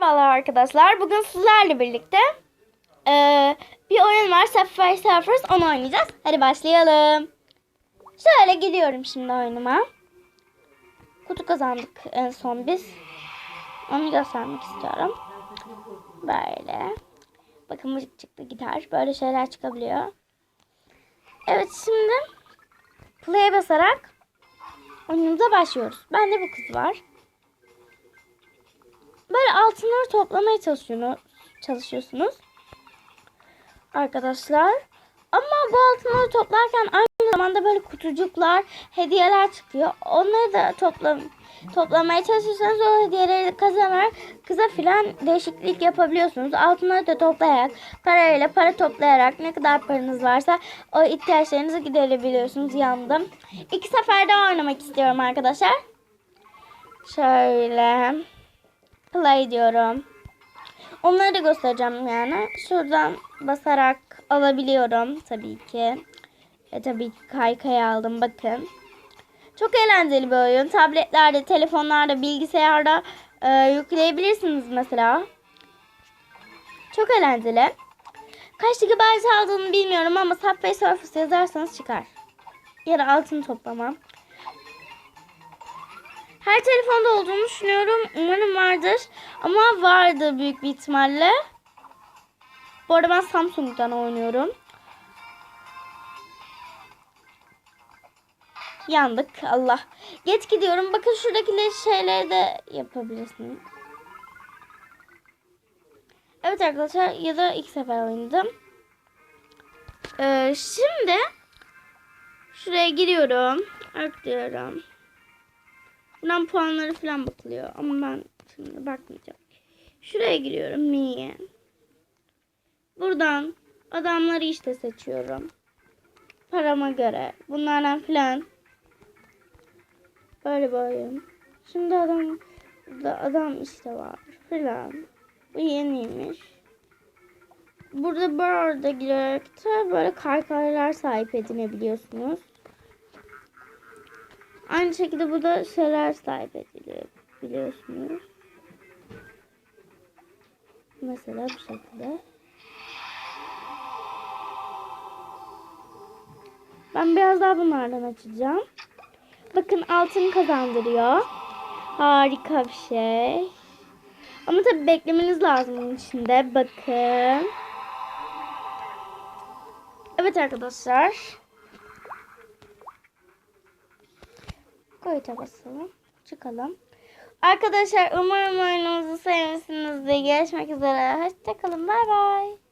Merhabalar arkadaşlar. Bugün sizlerle birlikte eee, bir oyun var. Sapphire Surfers. Onu oynayacağız. Hadi başlayalım. Şöyle gidiyorum şimdi oyunuma. Kutu kazandık en son biz. Onu göstermek istiyorum. Böyle. Bakın müzik çıktı gitar. Böyle şeyler çıkabiliyor. Evet şimdi play'e basarak oyunumuza başlıyoruz. Bende bu kız var. Böyle altınları toplamaya çalışıyorsunuz, çalışıyorsunuz. Arkadaşlar. Ama bu altınları toplarken aynı zamanda böyle kutucuklar, hediyeler çıkıyor. Onları da toplam toplamaya çalışırsanız o hediyeleri kazanarak kıza filan değişiklik yapabiliyorsunuz. Altınları da toplayarak, parayla para toplayarak ne kadar paranız varsa o ihtiyaçlarınızı giderebiliyorsunuz yandım. İki seferde oynamak istiyorum arkadaşlar. Şöyle play diyorum. Onları da göstereceğim yani. Şuradan basarak alabiliyorum tabii ki. Ve tabii ki kaykay aldım bakın. Çok eğlenceli bir oyun. Tabletlerde, telefonlarda, bilgisayarda e, yükleyebilirsiniz mesela. Çok eğlenceli. Kaç GB aldığını bilmiyorum ama Subway Surfers yazarsanız çıkar. Ya da altın toplama. Her telefonda olduğunu düşünüyorum. Umarım vardır. Ama vardır büyük bir ihtimalle. Bu arada ben Samsung'dan oynuyorum. Yandık. Allah. Geç gidiyorum. Bakın şuradaki şeyleri de yapabilirsiniz. Evet arkadaşlar ya da ilk sefer oynadım. Ee, şimdi şuraya giriyorum. Arttırıyorum. Buradan puanları falan bakılıyor. Ama ben şimdi bakmayacağım. Şuraya giriyorum. Niye? Buradan adamları işte seçiyorum. Parama göre. Bunlardan filan. Böyle böyle. Şimdi adam da adam işte var filan. Bu yeniymiş. Burada burada girerek de böyle kaykaylar sahip edinebiliyorsunuz. Aynı şekilde burada şeyler sahip ediliyor biliyorsunuz. Mesela bu şekilde. Ben biraz daha bunlardan açacağım. Bakın altın kazandırıyor. Harika bir şey. Ama tabii beklemeniz lazım bunun içinde. Bakın. Evet arkadaşlar. Koyuta basalım. Çıkalım. Arkadaşlar umarım oyunumuzu sevmişsinizdir. Görüşmek üzere. Hoşçakalın. Bay bay.